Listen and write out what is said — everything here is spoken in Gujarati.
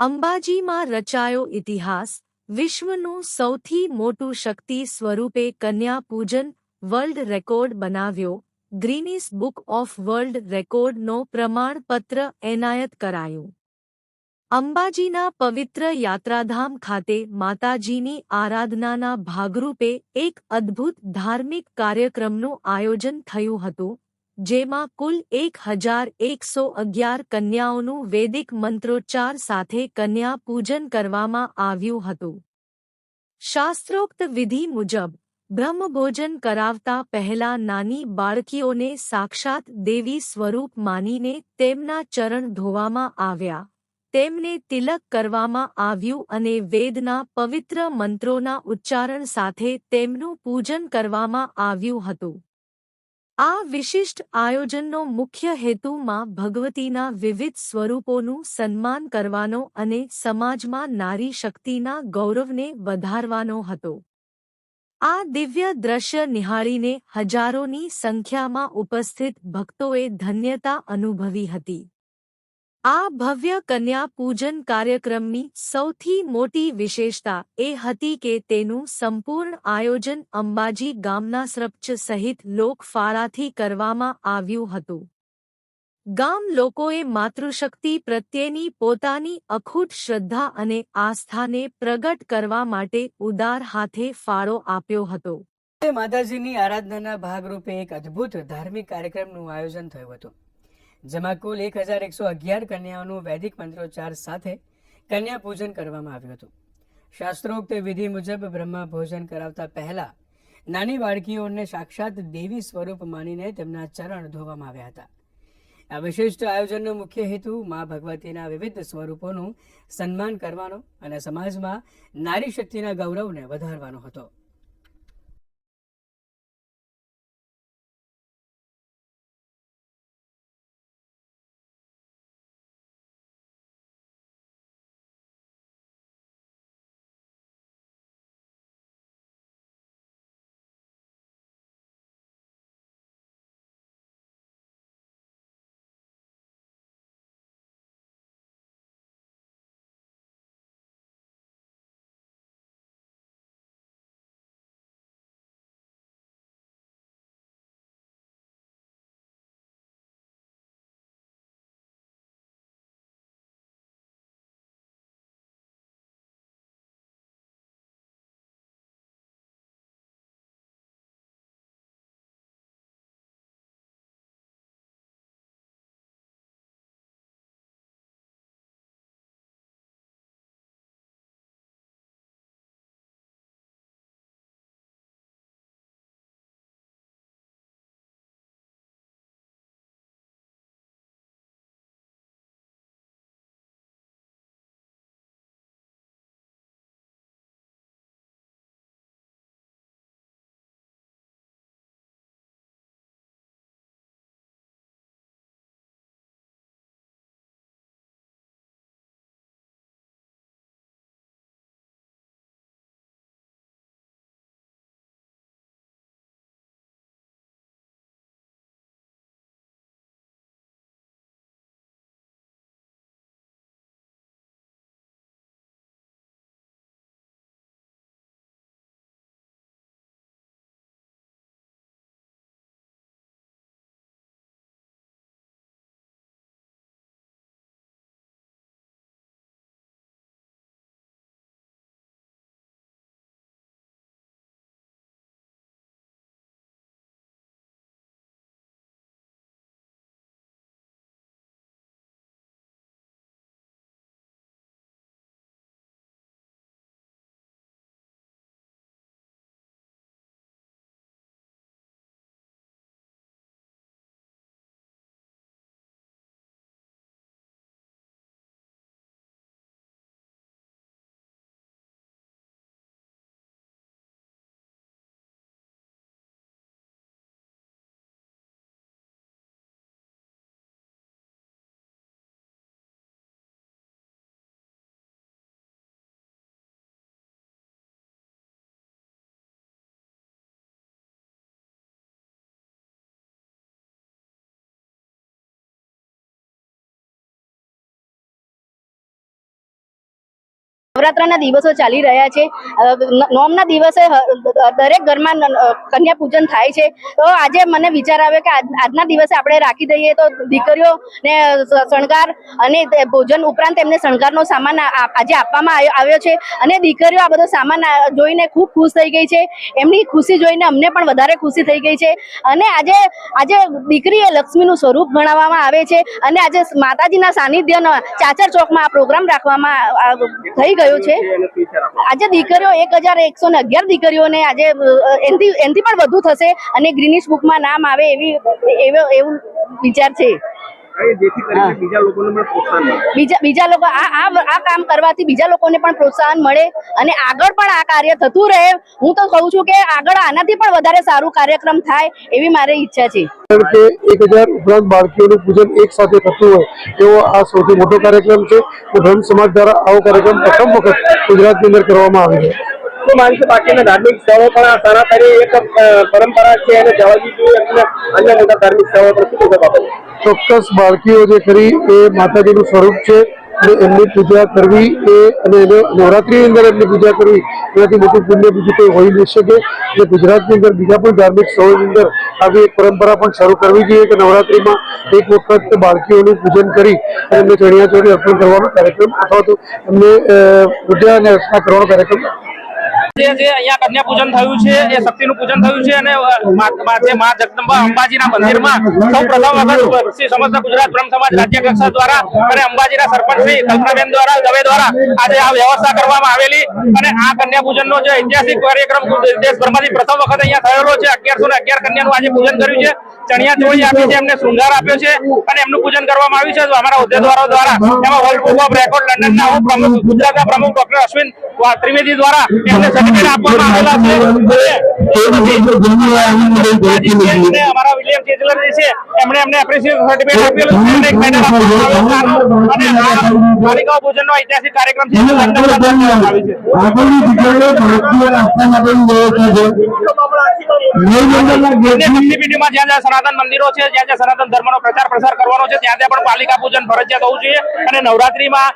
અંબાજીમાં રચાયો ઇતિહાસ વિશ્વનું સૌથી મોટું શક્તિ સ્વરૂપે કન્યા પૂજન વર્લ્ડ રેકોર્ડ બનાવ્યો. ગ્રીનીસ બુક ઓફ વર્લ્ડ રેકોર્ડનો પ્રમાણપત્ર એનાયત કરાયું. અંબાજીના પવિત્ર યાત્રાધામ ખાતે માતાજીની આરાધનાના ભાગરૂપે એક અદ્ભુત ધાર્મિક કાર્યક્રમનું આયોજન થયું હતું. જેમાં કુલ એક હજાર એકસો અગિયાર કન્યાઓનું વૈદિક મંત્રોચ્ચાર સાથે કન્યા પૂજન કરવામાં આવ્યું હતું. શાસ્ત્રોક્ત વિધિ મુજબ, બ્રહ્મભોજન કરાવતા પહેલા નાની બાળકીઓને સાક્ષાત દેવી સ્વરૂપ માનીને તેમના ચરણ ધોવામાં આવ્યા. તેમને તિલક કરવામાં આવ્યું અને વેદના પવિત્ર મંત્રોના ઉચ્ચારણ સાથે તેમનું પૂજન કરવામાં આવ્યું હતું. આ વિશિષ્ટ આયોજનનો મુખ્ય હેતુમાં ભગવતીના વિવિધ સ્વરૂપોનું સન્માન કરવાનો અને સમાજમાં નારી શક્તિના ગૌરવને વધારવાનો હતો. આ દિવ્ય દ્રશ્ય નિહાળીને હજારોની સંખ્યામાં ઉપસ્થિત ભક્તોએ ધન્યતા અનુભવી હતી. આ ભવ્ય કન્યા પૂજન કાર્યક્રમની સૌથી મોટી વિશેષતા એ હતી કે તેનું સંપૂર્ણ આયોજન અંબાજી ગામના સરપંચ સહિત લોકફારાથી કરવામાં આવ્યું હતું. ગામ લોકોએ માતૃશક્તિ પ્રત્યેની પોતાની અખૂટ શ્રદ્ધા અને આસ્થાને પ્રગટ કરવા માટે ઉદાર હાથે ફાળો આપ્યો હતો. માતાજીની આરાધનાના ભાગરૂપે એક અદ્ભુત ધાર્મિક કાર્યક્રમનું આયોજન થયું હતું. જેમાં કુલ એક હજાર એકસો અગિયાર કન્યાઓનું વૈદિક મંત્રોચ્ચાર સાથે કન્યા પૂજન કરવામાં આવ્યું હતું. શાસ્ત્રોક્ત વિધિ મુજબ બ્રહ્મા ભોજન કરાવતા પહેલા નાની બાળકીઓને સાક્ષાત દેવી સ્વરૂપ માનીને તેમના ચરણ ધોવામાં આવ્યા હતા. આ વિશિષ્ટ આયોજનનો મુખ્ય હેતુ મા ભગવતીના વિવિધ સ્વરૂપોનું સન્માન કરવાનો અને સમાજમાં નારી શક્તિના ગૌરવને વધારવાનો હતો. નવરાત્રના દિવસો ચાલી રહ્યા છે. નોમના દિવસે દરેક ઘરમાં કન્યા પૂજન થાય છે. તો આજે મને વિચાર આવ્યો કે આજ- આજના દિવસે આપણે રાખી દઈએ તો દીકરીઓને શણગાર અને ભોજન ઉપરાંત એમને શણગારનો સામાન આજે આપવામાં આવ્યો- છે. અને દીકરીઓ આ બધો સામાન જોઈને ખૂબ ખુશ થઈ ગઈ છે. એમની ખુશી જોઈને અમને પણ વધારે ખુશી થઈ ગઈ છે. અને આજે આજે દીકરી એ લક્ષ્મીનું સ્વરૂપ ગણાવવામાં આવે છે. અને આજે માતાજીના સાનિધ્યના ચાચર ચોકમાં આ પ્રોગ્રામ રાખવામાં થઈ ગયો છે? આજે દીકરીઓ એક હજાર એકસો ને અગિયાર દીકરીઓને આજે એનથી એનથી પણ વધુ થશે અને ગ્રીનિશ બુકમાં નામ આવે એવી એવો એવું વિચાર છે. બીજા લોકોને પણ પ્રોત્સાહન મળે. બીજા બીજા લોકો આ કામ કરવાથી બીજા લોકોને પણ પ્રોત્સાહન મળે અને આગળ પણ આ કાર્ય થતું રહે. હું તો કહું છું કે આગળ આનાથી પણ વધારે સારું કાર્યક્રમ થાય એવી મારી ઈચ્છા છે. કે એક હજાર ઉપરાંત બાળકીઓનું પૂજન એક સાથે થતું હોય એવો આ સૌથી મોટો કાર્યક્રમ છે બ્રહ્મ સમાજ દ્વારા આવો કાર્યક્રમ પ્રથમ વખત ગુજરાતની અંદર કરવામાં આવી છે. શું માનશે બાકીના ધાર્મિક સ્થળો પણ આ સનાતની એક પરંપરા છે અને જવાબી જોઈએ અન્ય મોટા ધાર્મિક સ્થળો પર શું બાબતે ચોક્કસ બાળકીઓ જે ખરી એ માતાજીનું સ્વરૂપ છે અને એમની પૂજા કરવી એ અને એને નવરાત્રિની અંદર એમની પૂજા કરવી, એનાથી મોટું પુણ્ય બીજું કોઈ હોઈ નહીં શકે. એટલે ગુજરાતની અંદર બીજા પણ ધાર્મિક સ્થળોની અંદર આવી એક પરંપરા પણ શરૂ કરવી જોઈએ કે નવરાત્રીમાં એક વખત બાળકીઓનું પૂજન કરી અને એમને ચણિયાચોળી અર્પણ કરવાનો કાર્યક્રમ અથવા તો એમને પૂજા અને અર્ચના કરવાનો કાર્યક્રમ પ્રથમ વખત શ્રી સમસ્ત ગુજરાત બ્રહ્મ સમાજ અને અંબાજીના કન્યા પૂજનનો આજે પૂજન કર્યું છે. ચણિયા ચોળી આપી એમને શૃંગાર આપ્યો છે અને એમનું પૂજન કરવામાં આવ્યું છે. અમારા હોદ્દેદારો દ્વારા એમાં વર્લ્ડ બુક પ્રમુખ ગુજરાતના પ્રમુખ ડોક્ટર અશ્વિન ત્રિવેદી દ્વારા સર્ટિફિકેટ આપવામાં આવેલા અમારા વિલિયમ ચેચલર જે છે એમણે એમને એપ્રિસિએશન સર્ટિફિકેટ આપેલું છે. એક મેડલ આપવામાં અને આ ભોજનનો ઐતિહાસિક કાર્યક્રમ છે જે લંડનમાં કરવામાં આવી છે અને શક્તિપીઠમાં જ્યાં જ્યાં સનાતન મંદિરો છે જ્યાં જ્યાં સનાતન ધર્મનો પ્રચાર પ્રસાર કરવાનો છે ત્યાં ત્યાં પણ પાલિકા પૂજન ફરજિયાત હોવું જોઈએ. અને નવરાત્રીમાં